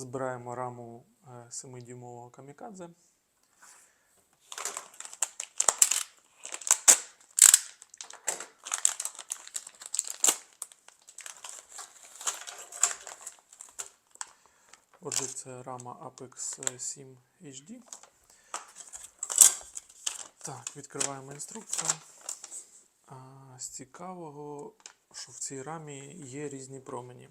Збираємо раму 7-дюймового камікадзе. Отже, це рама Apex 7 HD. Так, відкриваємо інструкцію. А, з цікавого, що в цій рамі є різні промені.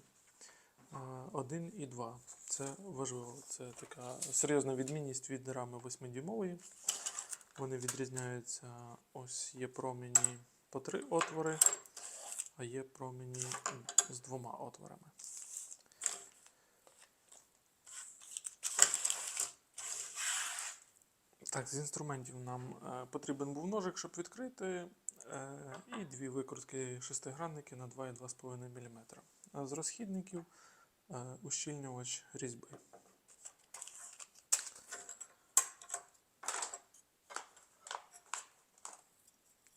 1 і 2. Це важливо. Це така серйозна відмінність від рами 8-дюймової. Вони відрізняються. Ось є промені по 3 отвори, а є промені з двома отворами. Так, з інструментів нам е, потрібен був ножик, щоб відкрити, е, і дві викрутки шестигранники на 2,2,5 мм. З розхідників ущільнювач різьби.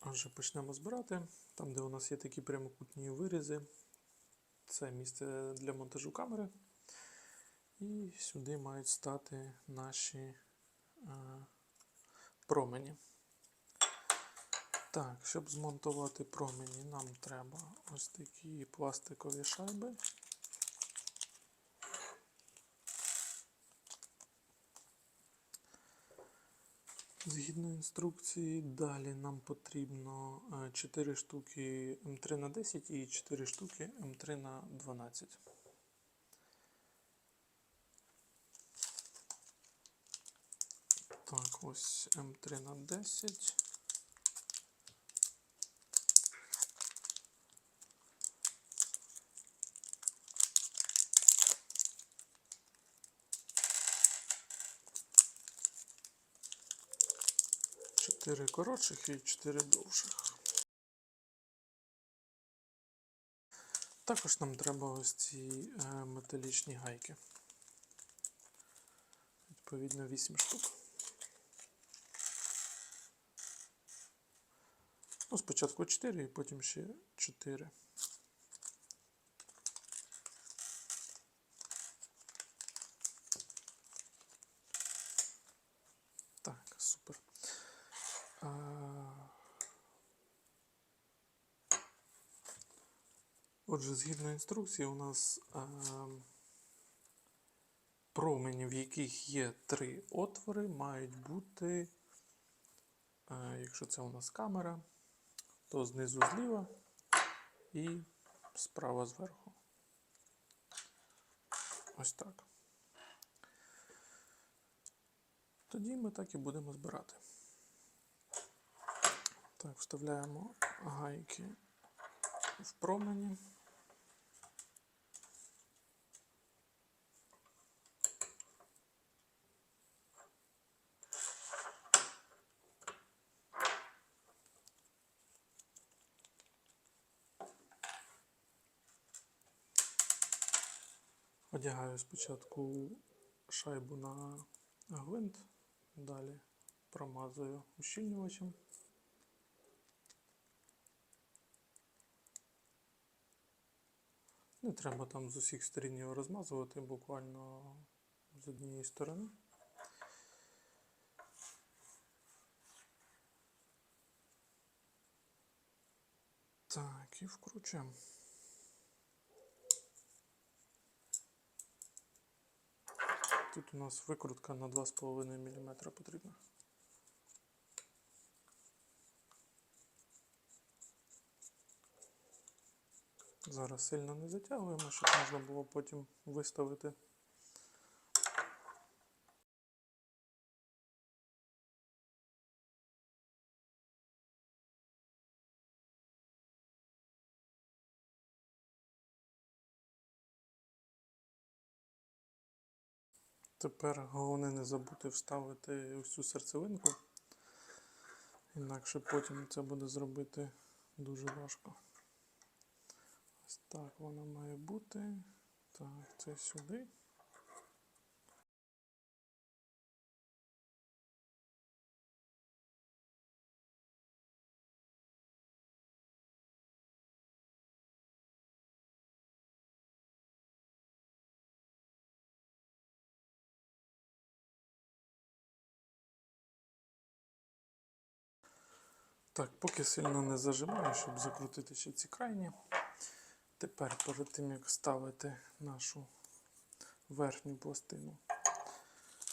Отже, почнемо збирати. Там, де у нас є такі прямокутні вирізи, це місце для монтажу камери. І сюди мають стати наші е, промені. Так, щоб змонтувати промені, нам треба ось такі пластикові шайби. Згідно інструкції, далі нам потрібно е, 4 штуки М3 на 10 і 4 штуки М3 на 12. Так, ось М3 на 10. Чотири коротших і чотири довших. Також нам треба ось ці е, металічні гайки. Відповідно, 8 штук. Ну, спочатку 4 і потім ще 4. Так, супер. Отже, згідно інструкції, у нас промені, в яких є три отвори, мають бути, якщо це у нас камера, то знизу зліва і справа зверху. Ось так. Тоді ми так і будемо збирати. Так, вставляємо гайки в промені. Одягаю спочатку шайбу на гвинт, далі промазую ущільнювачем. Не треба там з усіх сторін його розмазувати, буквально з однієї сторони. Так, і вкручуємо. Тут у нас викрутка на 2,5 мм потрібна. Зараз сильно не затягуємо, щоб можна було потім виставити. Тепер головне не забути вставити цю серцевинку, інакше потім це буде зробити дуже важко. Так, воно має бути. Так, це сюди. Так, поки сильно не зажимаю, щоб закрутити ще ці крайні. Тепер перед тим як ставити нашу верхню пластину,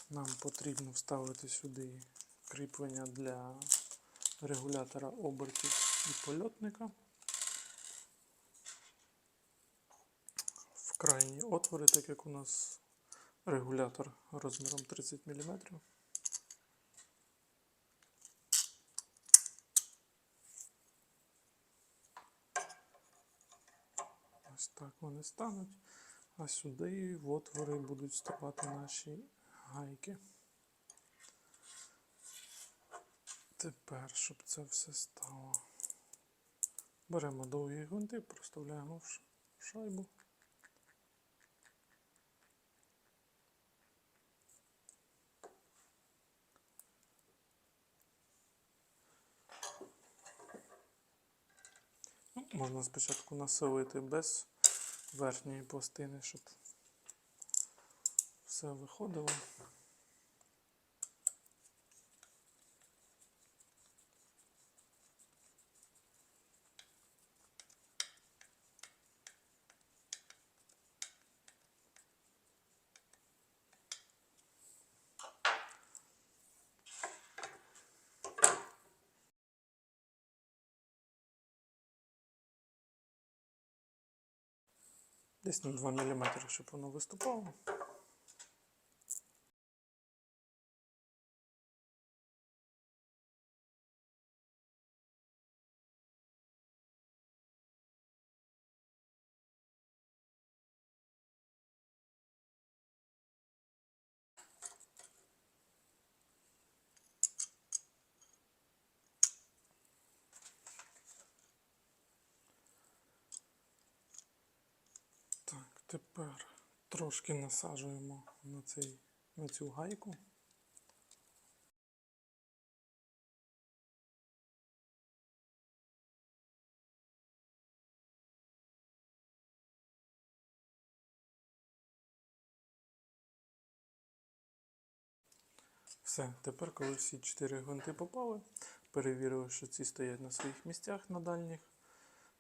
нам потрібно вставити сюди кріплення для регулятора обертів і польотника. В крайні отвори, так як у нас регулятор розміром 30 мм. Ось так вони стануть. А сюди в отвори будуть вставати наші гайки. Тепер, щоб це все стало. Беремо довгі гвинти, проставляємо в шайбу. Ну, Можна спочатку населити без верхньої пластини, щоб все виходило. Десь на 2 мм, щоб воно виступало. Так, тепер трошки насаджуємо на, цей, на цю гайку. Все, тепер, коли всі чотири гвинти попали, перевірили, що ці стоять на своїх місцях на дальніх.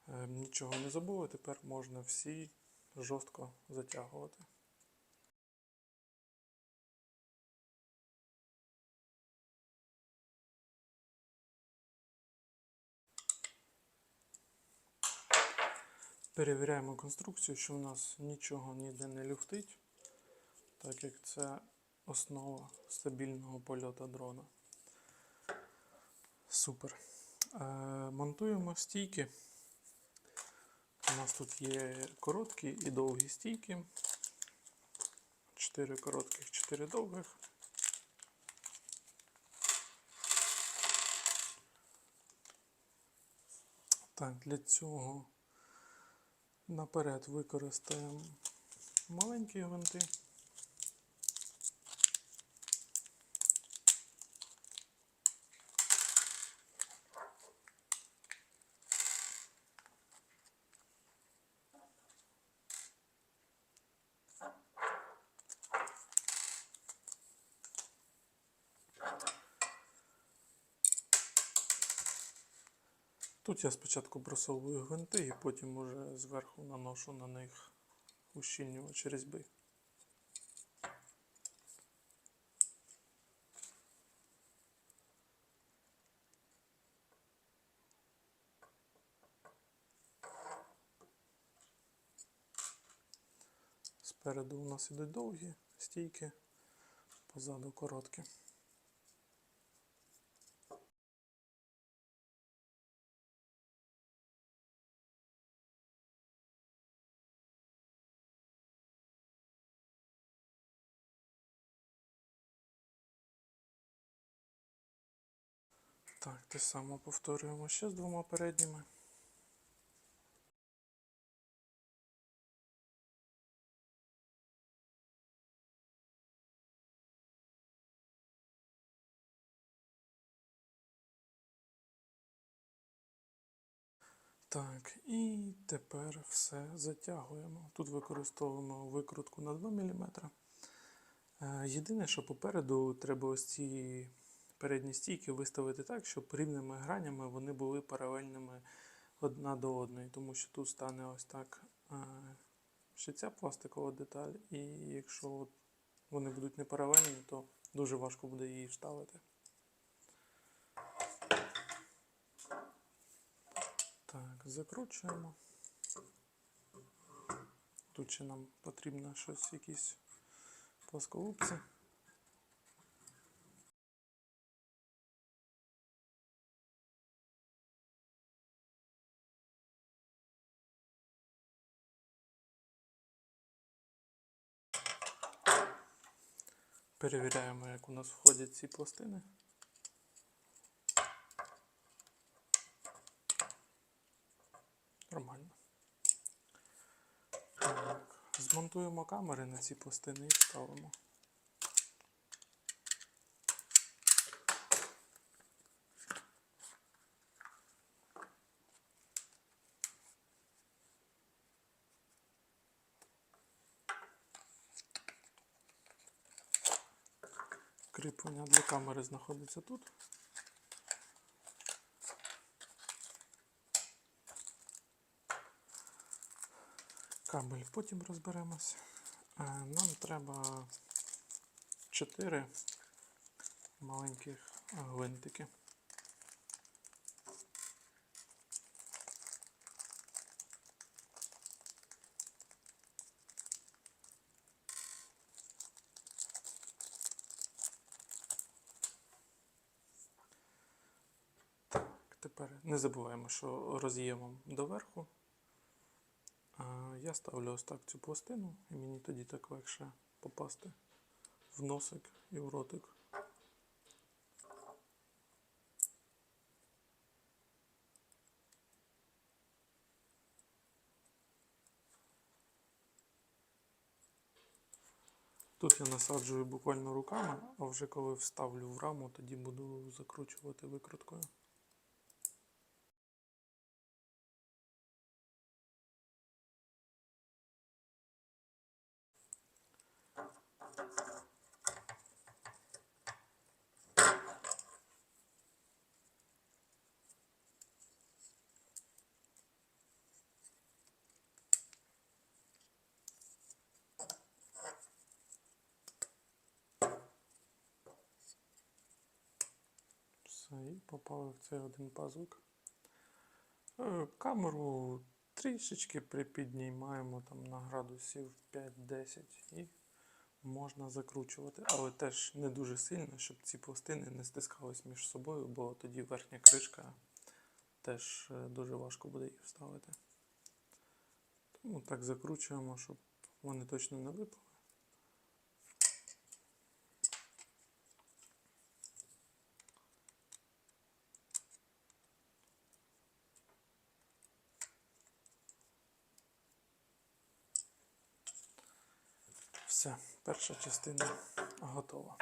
е, Нічого не забули, тепер можна всі жорстко затягувати. Перевіряємо конструкцію, що в нас нічого ніде не люфтить, так як це основа стабільного польоту дрона. Супер. Е, монтуємо стійки. У нас тут є короткі і довгі стійки. Чотири коротких, чотири довгих. Так, для цього наперед використаємо маленькі гвинти. Тут я спочатку просовую гвинти і потім уже зверху наношу на них ущільнювач різьби. Спереду у нас ідуть довгі стійки, позаду короткі. Так, те саме повторюємо ще з двома передніми. Так, і тепер все затягуємо. Тут використовуємо викрутку на 2 мм. Єдине, що попереду треба ось ці передні стійки виставити так, щоб рівними гранями вони були паралельними одна до одної, тому що тут стане ось так е, ще ця пластикова деталь, і якщо вони будуть не паралельні, то дуже важко буде її вставити. Так, закручуємо. Тут ще нам потрібно щось, якісь плосколупці. Перевіряємо, як у нас входять ці пластини. Нормально. Так, змонтуємо камери на ці пластини і вставимо. Кріплення для камери знаходиться тут. Кабель потім розберемось. Е, Нам треба 4 маленьких гвинтики. Так, тепер не забуваємо, що роз'ємом доверху я ставлю ось так цю пластину, і мені тоді так легше попасти в носик і в ротик. Тут я насаджую буквально руками, а вже коли вставлю в раму, тоді буду закручувати викруткою. І попали в цей один пазик. Е, Камеру трішечки припіднімаємо там на градусів 5-10 і можна закручувати, але теж не дуже сильно, щоб ці пластини не стискались між собою, бо тоді верхня кришка теж е, дуже важко буде її вставити. Тому так закручуємо, щоб вони точно не випали. Все, перша частина готова.